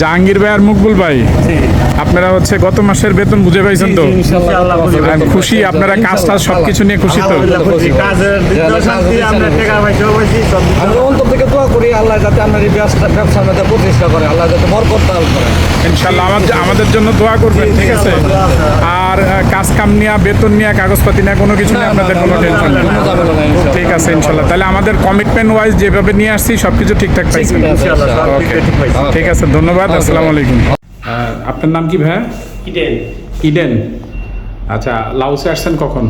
জাহাঙ্গীর ভাই আর মুকবুল ভাই আপনারা হচ্ছে গত মাসের বেতন বুঝে পাইছেন তো? খুশি আপনারা কাজ টাজ সবকিছু নিয়ে খুশি তো? ইনশাল্লাহ আমাদের জন্য দোয়া করবেন ঠিক আছে? আর কাজ কাম নিয়ে বেতন নিয়ে কাগজপাতি নিয়ে কোনো কিছু নিয়ে আপনাদের কোনো টেনশন। ঠিক আছে ইনশাল্লাহ। তাহলে আমাদের কমিটমেন্ট ওয়াইজ যেভাবে নিয়ে আসছি সব কিছু ঠিকঠাক পাইছি। ঠিক আছে ধন্যবাদ আসসালামু আলাইকুম। আপনার নাম কি ভাইয়া? ইডেন। ইডেন। আচ্ছা লাউসে আসছেন কখন?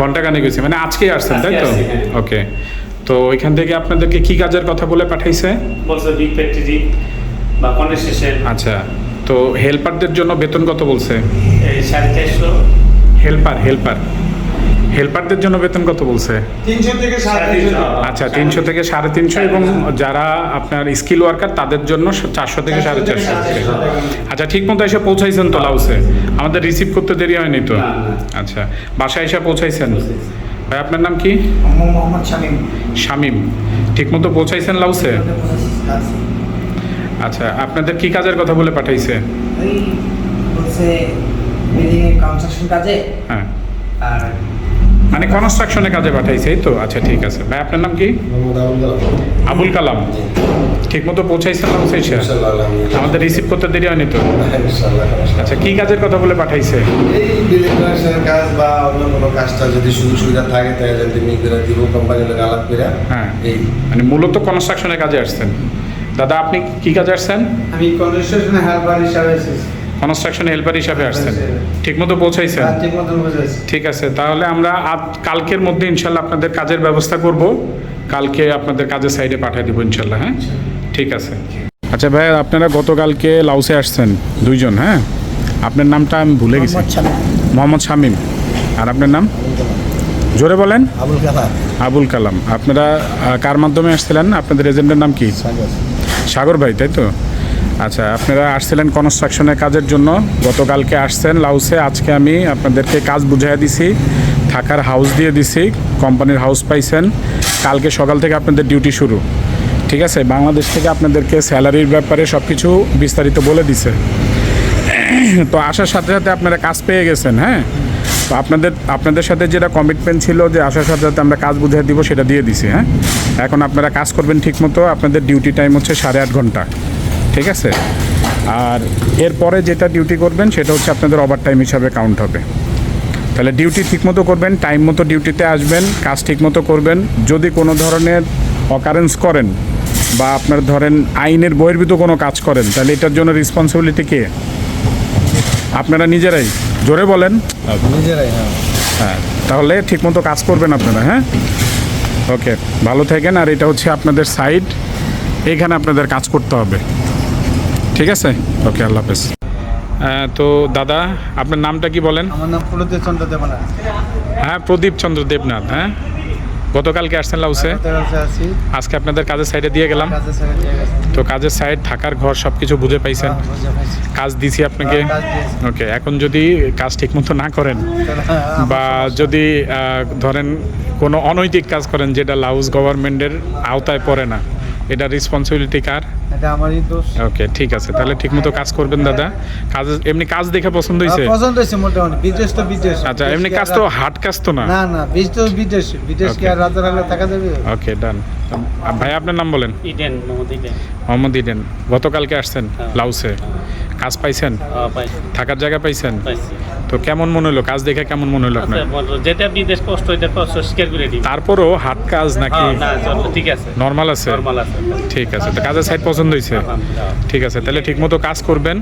ঘণ্টা কানে গেছি মানে আজকে আসছেন তাই তো? আসছি, হ্যাঁ। ওকে তো ওইখান থেকে আপনাদেরকে কি কাজের কথা বলে পাঠাইছে? বলছে বিগ ফ্যাক্টরি বা আচ্ছা। তো হেল্পারদের জন্য বেতন কত বলছে? Helper helper. হেল্পারদের জন্য বেতন কত বলছে? আচ্ছা তিনশো থেকে সাড়ে তিনশো এবং যারা আপনার স্কিল ওয়ার্কার তাদের জন্য চারশো থেকে সাড়ে চারশো আচ্ছা ঠিক মতো এসে পৌঁছাইছেন তো লাউসে? আমাদের রিসিভ করতে দেরি হয়নি তো? না, না। আচ্ছা বাসায় এসে পৌঁছাইছেন? ভাই আপনার নাম কি? মোহাম্মদ শামীম। শামিম। ঠিক মতো পৌঁছাইছেন লাউসে। আচ্ছা আপনাদের কি কাজের কথা বলে পাঠাইছে? ওই বলছে বিল্ডিং এর কনস্ট্রাকশন কাজে। হ্যাঁ। আর মানে কনস্ট্রাকশনের কাজে পাঠাইছে এই তো? আচ্ছা ঠিক আছে। ভাই আপনার নাম কি? আবুল কালাম। ঠিক মতো পৌঁছাইছেন লাউসে এসে আমাদের রিসিভ করতে দেরি হয়নি তো? আচ্ছা কি কাজের কথা বলে পাঠাইছে? এই কাজ বা অন্য কোনো কাজটা যদি সুযোগ সুবিধা থাকে তাহলে যদি দিব কোম্পানির লোক আলাপ করে। হ্যাঁ। এই। মানে মূলত কনস্ট্রাকশনের কাজে আসছেন। দাদা আপনি কি কাজে আসছেন? আমি কনস্ট্রাকশন হেল্পার হিসাবে এসেছি। কনস্ট্রাকশন হেল্পার হিসাবে আসছেন। ঠিক মতো পৌঁছাইছেন? ঠিক বুঝেছি ঠিক আছে তাহলে আমরা আজ কালকের মধ্যে ইনশাল্লাহ আপনাদের কাজের ব্যবস্থা করব। কালকে আপনাদের কাজের সাইডে পাঠিয়ে দেবো ইনশাল্লাহ হ্যাঁ? ঠিক আছে। আচ্ছা ভাই আপনারা গতকালকে লাউসে আসছেন দুইজন হ্যাঁ? আপনার নামটা আমি ভুলে গেছি। মোহাম্মদ শামীম। আর আপনার নাম? জোরে বলেন। আবুল কালাম। আবুল কালাম। আপনারা কার মাধ্যমে আসছিলেন? আপনাদের এজেন্টের নাম কি? সাগর ভাই তাই তো? আচ্ছা আপনারা আসছিলেন কনস্ট্রাকশনের কাজের জন্য। গতকালকে আসছেন লাউসে আজকে আমি আপনাদেরকে কাজ বুঝাই দিছি। থাকার হাউস দিয়ে দিছি। কোম্পানির হাউস পাইছেন। কালকে সকাল থেকে আপনাদের ডিউটি শুরু। ঠিক আছে? বাংলাদেশ থেকে আপনাদেরকে স্যালারির ব্যাপারে সব কিছু বিস্তারিত বলে দিছে। তো আসার সাথে সাথে আপনারা কাজ পেয়ে গেছেন হ্যাঁ? তো আপনাদের আপনাদের সাথে যেটা কমিটমেন্ট ছিল যে আসার সাথে সাথে আমরা কাজ বুঝিয়ে দিব, সেটা দিয়ে দিছি হ্যাঁ? এখন আপনারা কাজ করবেন ঠিকমতো। আপনাদের ডিউটি টাইম হচ্ছে সাড়ে আট ঘণ্টা। ঠিক আছে? আর এরপরে যেটা ডিউটি করবেন সেটা হচ্ছে আপনাদের ওভার টাইম হিসাবে কাউন্ট হবে। তাহলে ডিউটি ঠিকমতো করবেন টাইম মতো ডিউটিতে আসবেন কাজ ঠিকমতো করবেন। যদি কোনো ধরনের অকারেন্স করেন বা আপনার ধরেন আইনের বহির্ভূত কোনো কাজ করেন তাহলে এটার জন্য রেসপন্সিবিলিটি কে? আপনারা নিজেরাই। জোরে বলেন। নিজেরাই হ্যাঁ। হ্যাঁ তাহলে ঠিকমতো কাজ করবেন আপনারা হ্যাঁ? ওকে ভালো থাকেন। আর এটা হচ্ছে আপনাদের সাইড এইখানে আপনাদের কাজ করতে হবে। ঠিক আছে? ওকে আল্লাহ হাফেজ। তো দাদা আপনার নামটা কি বলেন? আমার নাম ফুলদেব চন্দ্র দেবনা হ্যাঁ প্রদীপ চন্দ্র দেবনাথ হ্যাঁ? গতকালকে আসছেন লাউসে? আজকে আপনাদের কাজের সাইডে দিয়ে গেলাম। তো কাজের সাইড থাকার ঘর সব কিছু বুঝে পাইছেন কাজ দিছি আপনাকে। হ্যাঁ। ওকে এখন যদি কাজ ঠিকমতো না করেন হ্যাঁ, বা যদি ধরেন কোনো অনৈতিক কাজ করেন যেটা লাউস গভর্নমেন্টের আওতায় পড়ে না এটা রেসপন্সিবিলিটি কার? এটা আমারই দোষ। ওকে ঠিক আছে তাহলে ঠিকমতো কাজ করবেন দাদা। কাজ এমনি কাজ দেখে পছন্দ হয়েছে পছন্দ হয়েছে মোটামুটি বিদেশ তো বিদেশ। আচ্ছা এমনি কাজ তো হার্ড কাজ তো না? না না বিদেশ তো বিদেশ। বিদেশ কি আর রাতের আলো থাকা যাবে? ওকে ডান ভাই আপনার নাম বলেন? Eden Mohammad Eden. Mohammad Eden. গতকালকে আসছেন হ্যাঁ। লাউসে। কাজ পাইছেন? থাকার জায়গা পাইছেন? পাইছি। তো কেমন মনে হলো? কাজ দেখে কেমন মনে হলো আপনার? আচ্ছা, যেটা বিদেশ কষ্ট এটা কষ্ট স্বীকার করে দিই তারপরও হাট কাজ নাকি হ্যাঁ, না ঠিক আছে। নর্মাল আছে? নর্মাল আছে। ঠিক আছে তো কাজের সাইড পছন্দ হয়েছে ঠিক আছে তাহলে ঠিকমতো কাজ করবেন?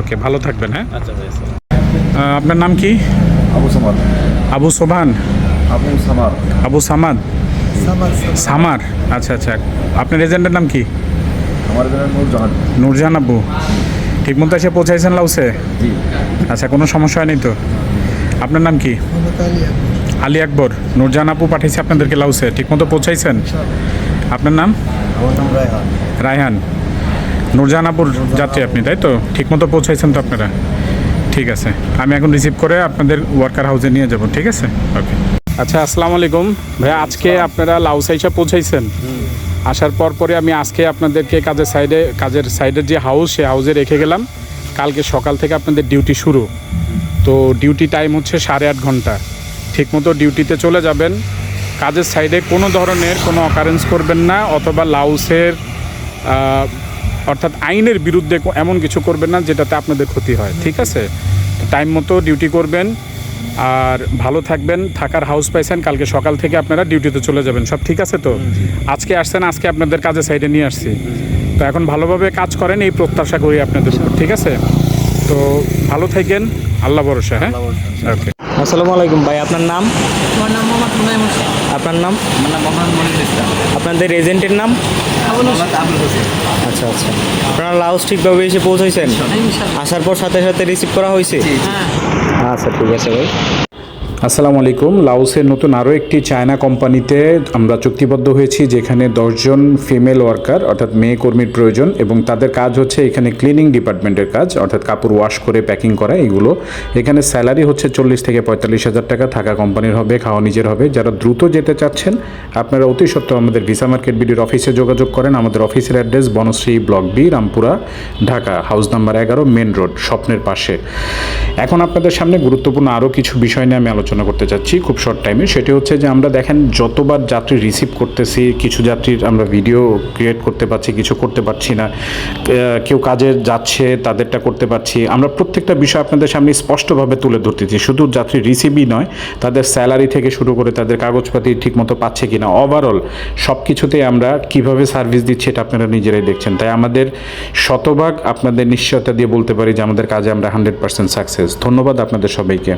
ওকে ভালো থাকবেন হ্যাঁ? আচ্ছা আপনার নাম কি? আবু সামাদ। আবু সোভান আবু সামাদ। আবু সামাদ? সামার? আচ্ছা আচ্ছা। আপনার এজেন্টের নাম কি? আমার নূরজাহান। নূরজাহান আব্বু। ঠিকমতো এসে পৌঁছাইছেন লাউসে? জি। আচ্ছা কোনো সমস্যা হয়নি তো? আপনার নাম কি? আলী আকবর। নূরজাহান আপু পাঠিয়েছে আপনাদেরকে লাউসে। ঠিকমতো পৌঁছাইছেন? আপনার নাম? রায়হান। নূরজাহান আপুর যাত্রী আপনি তাই তো? ঠিকমতো পৌঁছাইছেন তো আপনারা? ঠিক আছে। আমি এখন রিসিভ করে আপনাদের ওয়ার্কার হাউসে নিয়ে যাব ঠিক আছে? ওকে। আচ্ছা আসসালামু আলাইকুম। ভাইয়া আজকে আপনারা লাউসাইসা পৌঁছাইছেন? আসার পর পরে আমি আজকে আপনাদেরকে কাজের সাইডে কাজের সাইডের যে হাউস সে হাউসে রেখে গেলাম। কালকে সকাল থেকে আপনাদের ডিউটি শুরু। তো ডিউটি টাইম হচ্ছে সাড়ে আট ঘণ্টা। ঠিকমতো ডিউটিতে চলে যাবেন। কাজের সাইডে কোনো ধরনের কোনো অকারেন্স করবেন না, অথবা লাউসের অর্থাৎ আইনের বিরুদ্ধে এমন কিছু করবেন না যেটাতে আপনাদের ক্ষতি হয়। ঠিক আছে? টাইম মতো ডিউটি করবেন। আর ভালো থাকবেন থাকার হাউস পাইছেন কালকে সকাল থেকে আপনারা ডিউটিতে চলে যাবেন। সব ঠিক আছে তো? আজকে আসছেন আজকে আপনাদের কাজের সাইডে নিয়ে আসছি। তো এখন ভালোভাবে কাজ করেন এই প্রত্যাশা করি আপনাদের উপর ঠিক আছে? তো ভালো থাকেন আল্লাহ ভরসা হ্যাঁ? ওকে আসসালামু আলাইকুম ভাই আপনার নাম? আমার নাম মোহাম্মদ মুনাইম হোসেন। আপনার নাম? মানে মোহাম্মদ মনির ইসলাম। আপনাদের এজেন্টের নাম? আবুল হোসেন। আবুল হোসেন। আচ্ছা আচ্ছা। আপনারা লাউস ঠিকভাবে এসে পৌঁছাইছেন? আসার পর সাথে সাথে রিসিভ করা হয়েছে হ্যাঁ। আচ্ছা ঠিক আছে ভাই। আসসালামু আলাইকুম। লাউসের নতুন আরও একটি চায়না কোম্পানিতে আমরা চুক্তিবদ্ধ হয়েছি, যেখানে দশজন ফিমেল ওয়ার্কার, অর্থাৎ মেয়ে কর্মীর প্রয়োজন এবং তাদের কাজ হচ্ছে এখানে ক্লিনিং ডিপার্টমেন্টের কাজ, অর্থাৎ কাপড় ওয়াশ করে, প্যাকিং করা এগুলো। এখানে স্যালারি হচ্ছে চল্লিশ থেকে পঁয়তাল্লিশ হাজার টাকা, থাকা কোম্পানির হবে, খাওয়া নিজের হবে। যারা দ্রুত যেতে চাচ্ছেন, আপনারা অতি সত্ত্বেও আমাদের ভিসা মার্কেট বিডির অফিসে যোগাযোগ করেন। আমাদের অফিসের address Banasree block B, Rampura, Dhaka, house number এগারো, মেন রোড, স্বপ্নের পাশে। এখন আপনাদের সামনে গুরুত্বপূর্ণ আরও কিছু বিষয় নিয়ে আমি আলোচনা করতে চাচ্ছি খুব শর্ট টাইমে সেটি হচ্ছে যে আমরা দেখেন, যতবার যাত্রী রিসিভ করতেছি, কিছু যাত্রীর আমরা ভিডিও ক্রিয়েট করতে পারছি, কিছু করতে পারছি না। কেউ কাজে যাচ্ছে, তাদেরটা করতে পারছি। আমরা প্রত্যেকটা বিষয় আপনাদের সামনে স্পষ্টভাবে তুলে ধরতেছি। শুধু যাত্রী রিসিভই নয়, তাদের স্যালারি থেকে শুরু করে তাদের কাগজপাতি ঠিকমতো পাচ্ছে কিনা ওভারঅল সব কিছুতেই আমরা কীভাবে সার্ভিস দিচ্ছি এটা আপনারা নিজেরাই দেখছেন। তাই আমাদের শতভাগ আপনাদের নিশ্চয়তা দিয়ে বলতে পারি যে আমাদের কাজে আমরা হান্ড্রেড পার্সেন্ট সাকসেস ধন্যবাদ আপনাদের সবাইকে।